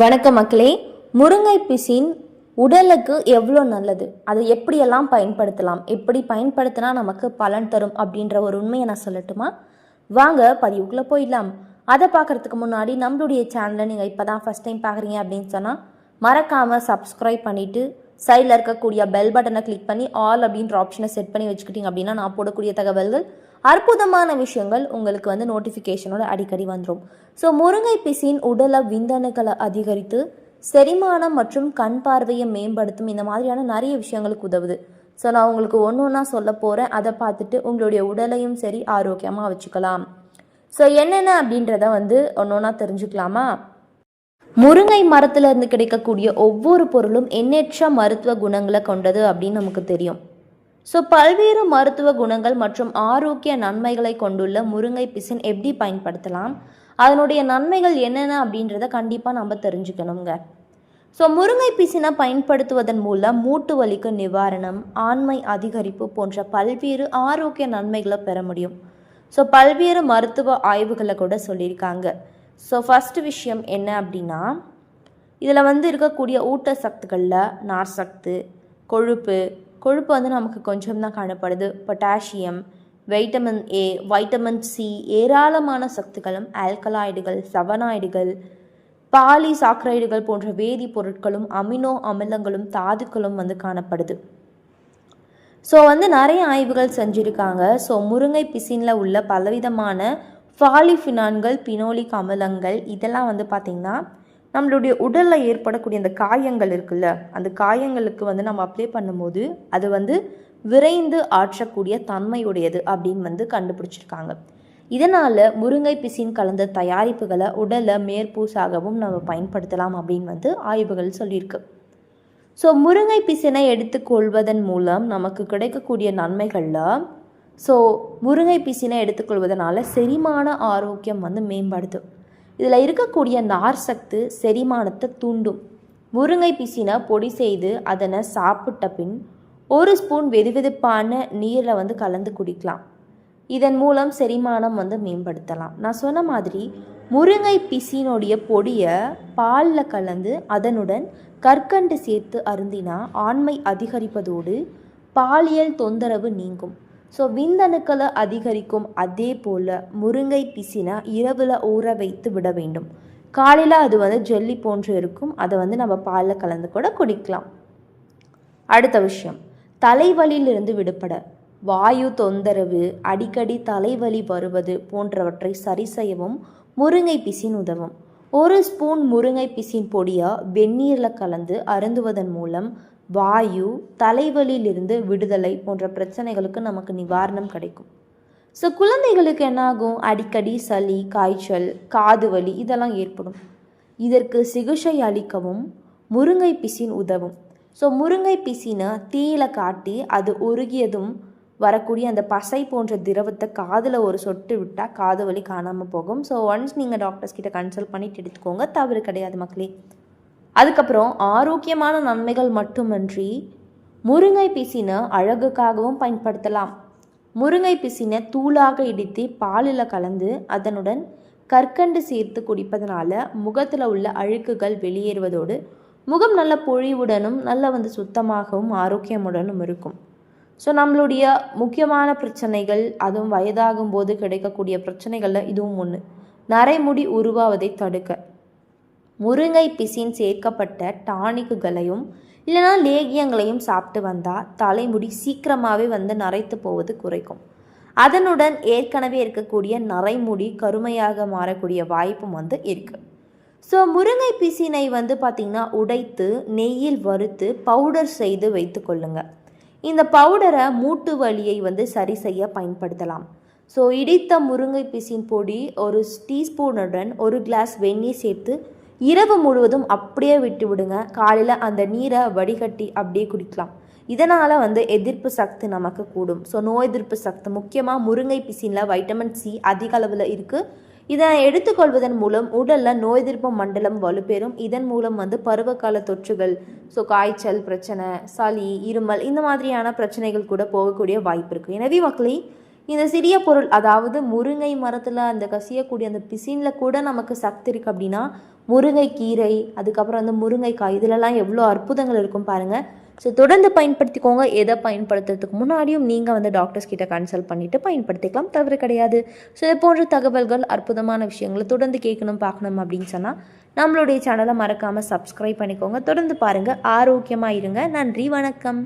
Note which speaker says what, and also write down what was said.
Speaker 1: வணக்கம் மக்களே முருங்கை பிசின் உடலுக்கு எவ்வளோ நல்லது? அதை எப்படியெல்லாம் பயன்படுத்தலாம்? எப்படி பயன்படுத்தினா நமக்கு பலன் தரும் அப்படின்ற ஒரு உண்மையை நான் சொல்லட்டுமா? வாங்க பதிவுக்குள்ளே போயிடலாம். அதை பார்க்கறதுக்கு முன்னாடி நம்மளுடைய சேனலை நீங்கள் இப்போ தான் ஃபஸ்ட் டைம் பார்க்குறீங்க அப்படின்னு சொன்னால் மறக்காமல் சப்ஸ்கிரைப் பண்ணிவிட்டு சைடில் இருக்கக்கூடிய பெல் பட்டனை கிளிக் பண்ணி ஆல் அப்படின்ற ஆப்ஷனை செட் பண்ணி வச்சுக்கிட்டீங்க அப்படின்னா நான் போடக்கூடிய தகவல்கள் அற்புதமான விஷயங்கள் உங்களுக்கு வந்து நோட்டிஃபிகேஷனோட அடிக்கடி வந்துடும் ஸோ முருங்கை பிசின் உடல விந்தணுக்களை அதிகரித்து செரிமானம் மற்றும் கண் பார்வையை மேம்படுத்தும் இந்த மாதிரியான நிறைய விஷயங்களுக்கு உதவுது. ஸோ நான் உங்களுக்கு ஒன்று ஒன்றா சொல்ல போகிறேன் அதை பார்த்துட்டு உங்களுடைய உடலையும் சரி ஆரோக்கியமாக வச்சுக்கலாம். ஸோ என்னென்ன அப்படின்றத வந்து ஒன்று ஒன்றா தெரிஞ்சுக்கலாமா? முருங்கை மரத்தில் இருந்து கிடைக்கக்கூடிய ஒவ்வொரு பொருளும் எண்ணற்ற மருத்துவ குணங்களை கொண்டது அப்படின்னு நமக்கு தெரியும். ஸோ பல்வேறு மருத்துவ குணங்கள் மற்றும் ஆரோக்கிய நன்மைகளை கொண்டுள்ள முருங்கை பிசின் எப்படி பயன்படுத்தலாம்? அதனுடைய நன்மைகள் என்னென்ன அப்படின்றத கண்டிப்பாக நம்ம தெரிஞ்சுக்கணுங்க. ஸோ முருங்கை பிசினை பயன்படுத்துவதன் மூலம் மூட்டு வலிக்கு நிவாரணம் ஆண்மை அதிகரிப்பு போன்ற பல்வேறு ஆரோக்கிய நன்மைகளை பெற முடியும். ஸோ பல்வேறு மருத்துவ ஆய்வுகளை கூட சொல்லியிருக்காங்க. ஸோ ஃபஸ்ட்டு விஷயம் என்ன அப்படின்னா இதில் வந்து இருக்கக்கூடிய ஊட்டச்சத்துக்களில் நார் சத்து கொழுப்பு கொழுப்பு வந்து நமக்கு கொஞ்சம் தான் காணப்படுது. Potassium vitamin A vitamin C ஏராளமான சத்துக்களும் ஆல்கலாய்டுகள் சவனாய்டுகள் பாலி சாக்ரைடுகள் போன்ற வேதிப்பொருட்களும் அமினோ அமிலங்களும் தாதுக்களும் வந்து காணப்படுது. ஸோ வந்து நிறைய ஆய்வுகள் செஞ்சுருக்காங்க. ஸோ முருங்கை பிசினில் உள்ள பலவிதமான ஃபாலிஃபினான்கள் பினோலிக் அமிலங்கள் இதெல்லாம் வந்து பார்த்திங்கன்னா நம்மளுடைய உடலில் ஏற்படக்கூடிய அந்த காயங்கள் இருக்குல்ல அந்த காயங்களுக்கு வந்து நம்ம அப்ளை பண்ணும்போது அது வந்து விரைந்து ஆற்றக்கூடிய தன்மையுடையது அப்படின்னு வந்து கண்டுபிடிச்சிருக்காங்க. இதனால் முருங்கை பிசின் கலந்த தயாரிப்புகளை உடலை மேற்பூசாகவும் நம்ம பயன்படுத்தலாம் அப்படின்னு வந்து ஆய்வுகள் சொல்லியிருக்கு. ஸோ முருங்கை பிசினை எடுத்துக்கொள்வதன் மூலம் நமக்கு கிடைக்கக்கூடிய நன்மைகளில் ஸோ முருங்கை பிசினை எடுத்துக்கொள்வதனால செரிமான ஆரோக்கியம் வந்து மேம்படுத்தும் இதில் இருக்கக்கூடிய நார் சத்து செரிமானத்தை தூண்டும். முருங்கை பிசினை பொடி செய்து அதனை சாப்பிட்ட பின் ஒரு ஸ்பூன் வெதுவெதுப்பான நீரில் வந்து கலந்து குடிக்கலாம். இதன் மூலம் செரிமானம் வந்து மேம்படுத்தலாம். நான் சொன்ன மாதிரி முருங்கை பிசினுடைய பொடியை பாலில் கலந்து அதனுடன் கற்கண்டு சேர்த்து அருந்தினா ஆண்மை அதிகரிப்பதோடு பாலியல் தொந்தரவு நீங்கும். ஸோ விந்தணுக்களை அதிகரிக்கும் அதே போல் முருங்கை பிசினை இரவில் ஊற வைத்து விட வேண்டும். காலையில் அது வந்து ஜெல்லி போன்று இருக்கும். அதை வந்து நம்ம பாலில் கலந்து கூட குடிக்கலாம். அடுத்த விஷயம். தலைவலியிலிருந்து விடுபட. வாயு தொந்தரவு அடிக்கடி தலைவலி வருவது போன்றவற்றை சரி செய்யவும் முருங்கை பிசின் உதவும். ஒரு ஸ்பூன் முருங்கை பிசின் பொடியாக வெந்நீரில் கலந்து அருந்துவதன் மூலம் வாயு தலைவலியிலிருந்து விடுதலை போன்ற பிரச்சனைகளுக்கு நமக்கு நிவாரணம் கிடைக்கும். ஸோ குழந்தைகளுக்கு என்னாகும்? அடிக்கடி சளி காய்ச்சல் காது வலி இதெல்லாம் ஏற்படும். இதற்கு சிகிச்சை அளிக்கவும் முருங்கை பிசின் உதவும். ஸோ முருங்கை பிசினை தீயில காட்டி அது உருகியதும் வரக்கூடிய அந்த பசை போன்ற திரவத்தை காதில் ஒரு சொட்டு விட்டால் காது வலி காணாமல் போகும். ஸோ ஒன்ஸ் நீங்கள் டாக்டர்ஸ் கிட்ட கன்சல்ட் பண்ணிட்டு எடுத்துக்கோங்க. தவறு கிடையாது மக்களே. அதுக்கப்புறம் ஆரோக்கியமான நன்மைகள் மட்டுமன்றி முருங்கை பிசினை அழகுக்காகவும் பயன்படுத்தலாம். முருங்கை பிசினை தூளாக இடித்து பாலில் கலந்து அதனுடன் கற்கண்டு சேர்த்து குடிப்பதனால முகத்தில் உள்ள அழுக்குகள் வெளியேறுவதோடு முகம் நல்ல பொழிவுடனும் நல்ல வந்து சுத்தமாகவும் ஆரோக்கியமுடனும் இருக்கும். ஸோ நம்மளுடைய முக்கியமான பிரச்சனைகள் அதுவும் வயதாகும் போது கிடைக்கக்கூடிய பிரச்சனைகளில் இதுவும் ஒன்று நரைமுடி உருவாவதை தடுக்க. முருங்கை பிசின் சேர்க்கப்பட்ட டானிக்குகளையும் இல்லைனா லேகியங்களையும் சாப்பிட்டு வந்தால் தலைமுடி சீக்கிரமாகவே வந்து நரைத்து போவது குறைக்கும். அதனுடன் ஏற்கனவே இருக்கக்கூடிய நரைமுடி கருமையாக மாறக்கூடிய வாய்ப்பும் வந்து இருக்குது ஸோ முருங்கை பிசினை வந்து பார்த்திங்கன்னா உடைத்து நெய்யில் வறுத்து பவுடர் செய்து வைத்து கொள்ளுங்கள் இந்த பவுடரை மூட்டு வலியை வந்து சரி செய்ய பயன்படுத்தலாம். ஸோ இடித்த முருங்கை பிசின் பொடி ஒரு டீஸ்பூனுடன் ஒரு கிளாஸ் வெந்நீர் சேர்த்து இரவு முழுவதும் அப்படியே விட்டு விடுங்க காலையில் அந்த நீரை வடிகட்டி அப்படியே குடிக்கலாம். இதனால் வந்து எதிர்ப்பு சக்தி நமக்கு கூடும். ஸோ நோய் எதிர்ப்பு சக்தி. முக்கியமாக முருங்கை பிசினில் வைட்டமின் சி அதிக அளவில் இருக்குது இதை எடுத்துக்கொள்வதன் மூலம் உடலில் நோய் எதிர்ப்பு மண்டலம் வலுப்பெறும். இதன் மூலம் வந்து பருவகால தொற்றுகள் ஸோ காய்ச்சல் பிரச்சனை சளி இருமல் இந்த மாதிரியான பிரச்சனைகள் கூட போகக்கூடிய வாய்ப்பு இருக்குது எனவே மக்களே இந்த சிறிய பொருள் அதாவது முருங்கை மரத்தில் அந்த கசியக்கூடிய அந்த பிசினில் கூட நமக்கு சக்தி இருக்குது அப்படின்னா முருங்கைக்கீரை அதுக்கப்புறம் வந்து முருங்கைக்காய் இதிலெல்லாம் எவ்வளோ அற்புதங்கள் இருக்கும் பாருங்கள் ஸோ தொடர்ந்து பயன்படுத்திக்கோங்க. எதை பயன்படுத்துறதுக்கு முன்னாடியும் நீங்கள் வந்து டாக்டர்ஸ் கிட்ட கன்சல்ட் பண்ணிவிட்டு பயன்படுத்திக்கலாம். தவறு கிடையாது. ஸோ இது போன்ற தகவல்கள் அற்புதமான விஷயங்களை தொடர்ந்து கேட்கணும் பார்க்கணும் அப்படின்னு சொன்னால் நம்மளுடைய சேனலை மறக்காமல் சப்ஸ்கிரைப் பண்ணிக்கோங்க. தொடர்ந்து பாருங்கள் ஆரோக்கியமாக இருங்க. நன்றி வணக்கம்.